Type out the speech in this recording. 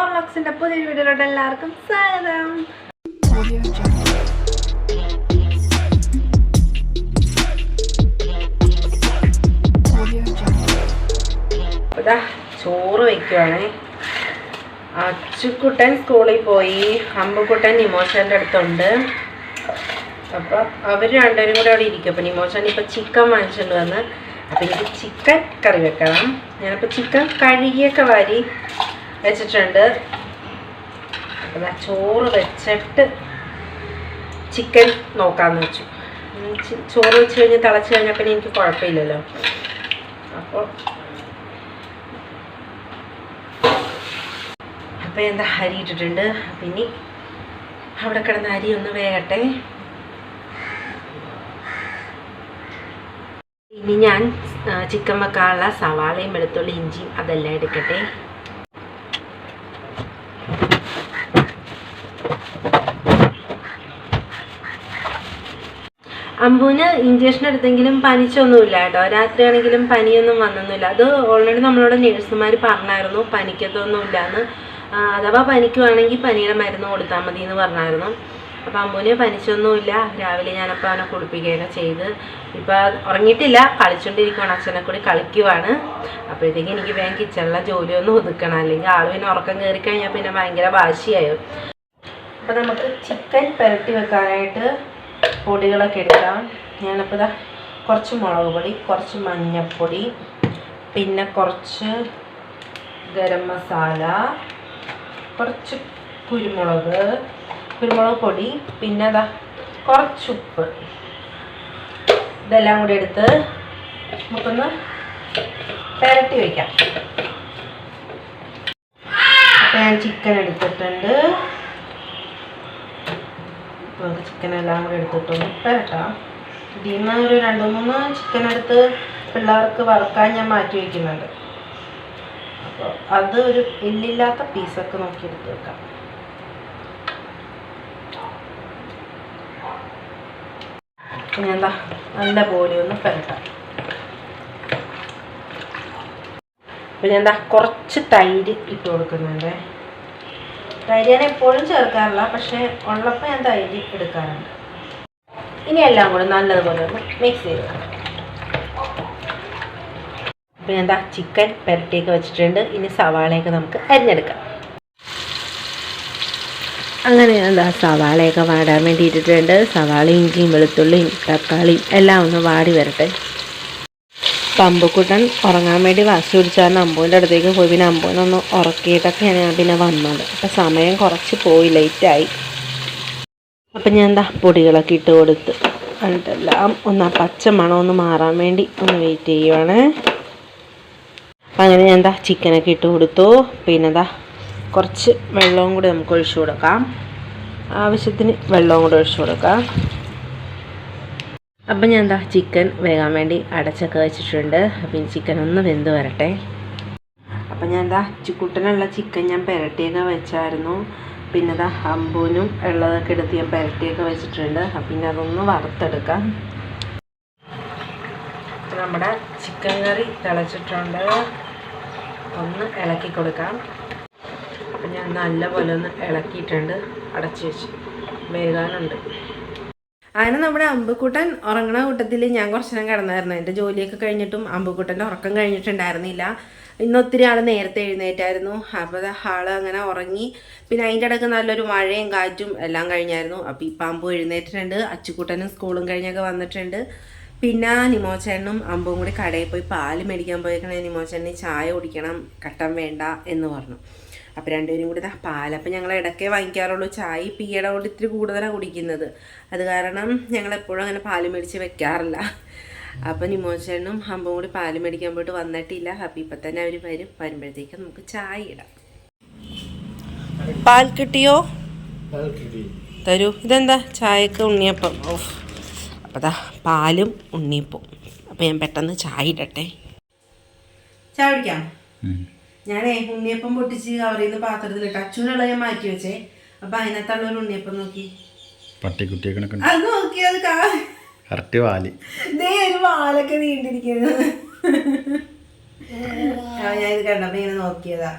വീഡിയോയിലോട്ട് എല്ലാവർക്കും സ്വാഗതം. ചോറ് വയ്ക്കുവാണേ അച്ചുക്കുട്ടൻ സ്കൂളിൽ പോയി. അമ്പുക്കുട്ടൻ നിമോഷന്റെ അടുത്തുണ്ട്. അപ്പോൾ അവർ രണ്ടുപേരും കൂടെ അവിടെ ഇരിക്കും. അപ്പൊ നിമോഷൻ ഇപ്പൊ ചിക്കൻ വാങ്ങിച്ചുകൊണ്ട് വന്ന്. അപ്പൊ എനിക്ക് ചിക്കൻ കറി വെക്കണം. ഞാനിപ്പോ ചിക്കൻ കഴുകിയൊക്കെ വാരി വെച്ചിട്ടുണ്ട്. ചോറ് വെച്ചിട്ട് ചിക്കൻ നോക്കാമെന്ന് വെച്ചു. ചോറ് വെച്ച് കഴിഞ്ഞ് തിളച്ച് കഴിഞ്ഞാൽ പിന്നെ എനിക്ക് കുഴപ്പമില്ലല്ലോ. അപ്പോൾ അപ്പോൾ എന്താ അരി ഇട്ടിട്ടുണ്ട്. പിന്നെ അവിടെ കിടന്ന അരി ഒന്ന് വേകട്ടെ. ഇനി ഞാൻ ചിക്കൻ വെക്കാനുള്ള സവാളയും വെളുത്തുള്ളി ഇഞ്ചിയും അതെല്ലാം എടുക്കട്ടെ. അമ്പുവിന് ഇഞ്ചക്ഷൻ എടുത്തെങ്കിലും പനിച്ചൊന്നുമില്ല കേട്ടോ. രാത്രിയാണെങ്കിലും പനിയൊന്നും വന്നൊന്നുമില്ല. അത് ഓൾറെഡി നമ്മളോട് നേഴ്സുമാർ പറഞ്ഞായിരുന്നു പനിക്കത്തൊന്നുമില്ല എന്ന് അഥവാ പനിക്കുവാണെങ്കിൽ പനിയുടെ മരുന്ന് കൊടുത്താൽ മതി എന്ന് പറഞ്ഞായിരുന്നു. അപ്പോൾ അമ്പുവിന് പനിച്ചൊന്നുമില്ല. രാവിലെ ഞാനപ്പോൾ അവനെ കുളിപ്പിക്കുകയൊക്കെ ചെയ്ത്. ഇപ്പോൾ ഉറങ്ങിയിട്ടില്ല. കളിച്ചുകൊണ്ടിരിക്കുവാണ് അച്ഛനെ കൂടി കളിക്കുവാണ്. അപ്പോഴത്തേക്ക് എനിക്ക് വേഗം കിച്ചണിലെ ജോലിയൊന്നും ഒതുക്കണം. അല്ലെങ്കിൽ ആൾ പിന്നെ ഉറക്കം കയറി കഴിഞ്ഞാൽ പിന്നെ ഭയങ്കര വാശിയായോ. അപ്പോൾ നമുക്ക് ചിക്കൻ പുരട്ടി വെക്കാനായിട്ട് പൊടികളൊക്കെ എടുക്കാം ഞാനപ്പോൾ ഇതാ കുറച്ച് മുളക് പൊടി കുറച്ച് മഞ്ഞൾപ്പൊടി പിന്നെ കുറച്ച് ഗരം മസാല കുറച്ച് കുരുമുളക് കുരുമുളക് പൊടി പിന്നെ അതാ കുറച്ച് ഉപ്പ്. ഇതെല്ലാം കൂടി എടുത്ത് നമുക്കൊന്ന് പെരട്ടി വയ്ക്കാം ഞാൻ ചിക്കൻ എടുത്തിട്ടുണ്ട്. നമുക്ക് ചിക്കൻ എല്ലാം കൂടി എടുത്തിട്ടൊന്ന് പെരട്ടാം ഇതിൽ നിന്ന് ഒരു രണ്ട് മൂന്ന് ചിക്കൻ എടുത്ത് പിള്ളേർക്ക് വറുക്കാൻ ഞാൻ മാറ്റി വയ്ക്കുന്നുണ്ട് അപ്പോൾ അത് ഒരു എല്ലില്ലാത്ത പീസൊക്കെ നോക്കി എടുത്ത് വെക്കാം. പിന്നെ എന്താ? നല്ല പോലെ ഒന്ന് പെരട്ടാം. പിന്നെ എന്താ? കുറച്ച് തൈര് ഇട്ട് കൊടുക്കുന്നുണ്ട്. തൈര് ഞാൻ എപ്പോഴും ചേർക്കാറില്ല പക്ഷേ ഉള്ളപ്പോൾ ഞാൻ തൈര് എടുക്കാറുണ്ട്. ഇനി എല്ലാം കൂടെ നല്ലതുപോലെ ഒന്ന് മിക്സ് ചെയ്ത് അപ്പോൾ ഞാൻ എന്താ ചിക്കൻ പെരട്ടിയൊക്കെ വെച്ചിട്ടുണ്ട്. ഇനി സവാളയൊക്കെ നമുക്ക് അരിഞ്ഞെടുക്കാം. അങ്ങനെ എന്താ സവാളയൊക്കെ വാടാൻ വേണ്ടി ഇട്ടിട്ടുണ്ട് സവാള ഇഞ്ചിയും വെളുത്തുള്ളിയും തക്കാളിയും എല്ലാം ഒന്ന് വാടി വരട്ടെ. അപ്പം അമ്പുക്കുട്ടൻ ഉറങ്ങാൻ വേണ്ടി വാശി പിടിച്ചാൽ അമ്പൂന്റെ അടുത്തേക്ക് പോയി. പിന്നെ അമ്പൂനൊന്ന് ഉറക്കിയിട്ടൊക്കെയാണ് ഞാൻ പിന്നെ വന്നത്. അപ്പം സമയം കുറച്ച് പോയി ലേറ്റായി അപ്പം ഞാൻ എന്താ പൊടികളൊക്കെ ഇട്ട് കൊടുത്ത് എന്നിട്ടെല്ലാം ഒന്ന് ആ പച്ച മണം ഒന്ന് മാറാൻ വേണ്ടി ഒന്ന് വെയിറ്റ് ചെയ്യുവാണ്. അങ്ങനെ ഞാൻ എന്താ ചിക്കനൊക്കെ ഇട്ട് കൊടുത്തു. പിന്നെ എന്താ കുറച്ച് വെള്ളവും കൂടി നമുക്ക് ഒഴിച്ചു കൊടുക്കാം. ആവശ്യത്തിന് വെള്ളവും കൂടി ഒഴിച്ചു കൊടുക്കാം. അപ്പം ഞാൻ എന്താ ചിക്കൻ വേകാൻ വേണ്ടി അടച്ചൊക്കെ വെച്ചിട്ടുണ്ട്. അപ്പം ഈ ചിക്കൻ ഒന്ന് വെന്ത് വരട്ടെ. അപ്പം ഞാൻ എന്താ ചിക്കുട്ടനുള്ള ചിക്കൻ ഞാൻ പുരട്ടിയൊക്കെ വെച്ചായിരുന്നു. പിന്നെ ഇതാ അമ്പൂനും ഉള്ളതൊക്കെ എടുത്ത് ഞാൻ പുരട്ടിയൊക്കെ വെച്ചിട്ടുണ്ട്. പിന്നെ അതൊന്ന് വറുത്തെടുക്കാം. നമ്മുടെ ചിക്കൻ കറി തിളച്ചിട്ടുണ്ട്. ഒന്ന് ഇളക്കി കൊടുക്കാം. അപ്പം ഞാൻ നല്ലപോലെ ഒന്ന് ഇളക്കിയിട്ടുണ്ട്. അടച്ചു വെച്ച്. വേകാനുണ്ട്. അങ്ങനെ നമ്മുടെ അമ്പുക്കുട്ടൻ ഉറങ്ങണ കൂട്ടത്തിൽ ഞാൻ കുറച്ച് നേരം കിടന്നായിരുന്നു. എന്റെ ജോലിയൊക്കെ കഴിഞ്ഞിട്ടും അമ്പുക്കുട്ടന്റെ ഉറക്കം കഴിഞ്ഞിട്ടുണ്ടായിരുന്നില്ല. ഇന്ന് ഒത്തിരി ആൾ നേരത്തെ എഴുന്നേറ്റായിരുന്നു. അപ്പോൾ ആൾ അങ്ങനെ ഉറങ്ങി. പിന്നെ അതിന്റെ ഇടയ്ക്ക് നല്ലൊരു മഴയും കാറ്റും എല്ലാം കഴിഞ്ഞായിരുന്നു. അപ്പോൾ ഈ പാമ്പു എഴുന്നേറ്റിട്ടുണ്ട്. അച്ചുക്കുട്ടനും സ്കൂളും കഴിഞ്ഞൊക്കെ വന്നിട്ടുണ്ട്. പിന്നെ നിമോച്ചേനും അമ്പും കൂടി കടയിൽ പോയി പാൽ മേടിക്കാൻ പോയേക്കണേ. നിമോച്ചേനെ ചായ കുടിക്കണം കട്ടൻ വേണ്ട എന്ന് പറഞ്ഞു. അപ്പോൾ രണ്ടുപേരും കൂടി ഇതാ പാലപ്പം ഞങ്ങൾ ഇടയ്ക്കേ വാങ്ങിക്കാറുള്ളൂ. ചായ ഇപ്പം കൊണ്ട് ഇത്തിരി കൂടുതലാണ് കുടിക്കുന്നത്. അത് കാരണം ഞങ്ങൾ എപ്പോഴും അങ്ങനെ പാൽ മേടിച്ച് വെക്കാറില്ല. അപ്പം നിമോചനും അമ്പും കൂടി പാൽ മേടിക്കാൻ പോയിട്ട് വന്നിട്ടില്ല. അപ്പം ഇപ്പം തന്നെ അവർ വരും. വരുമ്പോഴത്തേക്ക് നമുക്ക് ചായ ഇടാം. പാൽ കിട്ടിയോ? തരൂ. ഇതെന്താ? ചായക്ക് ഉണ്ണിയപ്പം. ഓഫ് അപ്പോൾ ദാ പാലും ഉണ്ണിയപ്പം അപ്പോൾ ഞാൻ പെട്ടെന്ന് ചായ ഇടട്ടെ. ചായ കുടിക്കാം? ഞാനേ ഉണ്ണിയപ്പം പൊട്ടിച്ച് കവറിൽ നിന്ന് പാത്രത്തിലിട്ട് അച്ഛനുള്ള ഞാൻ മാറ്റി വെച്ചേ. അപ്പൊ അതിനകത്തുള്ള ഒരു ഉണ്ണിയപ്പം നോക്കി. പട്ടിക്കുട്ടിയൊക്കെ അത് നോക്കി അത് കറക്റ്റ് വാലി. ദേ ഒരു വാലൊക്കെ നീണ്ടിരിക്കുന്നത് ഞാൻ ഇത് കണ്ടപ്പോ ഇങ്ങനെ നോക്കിയതാ.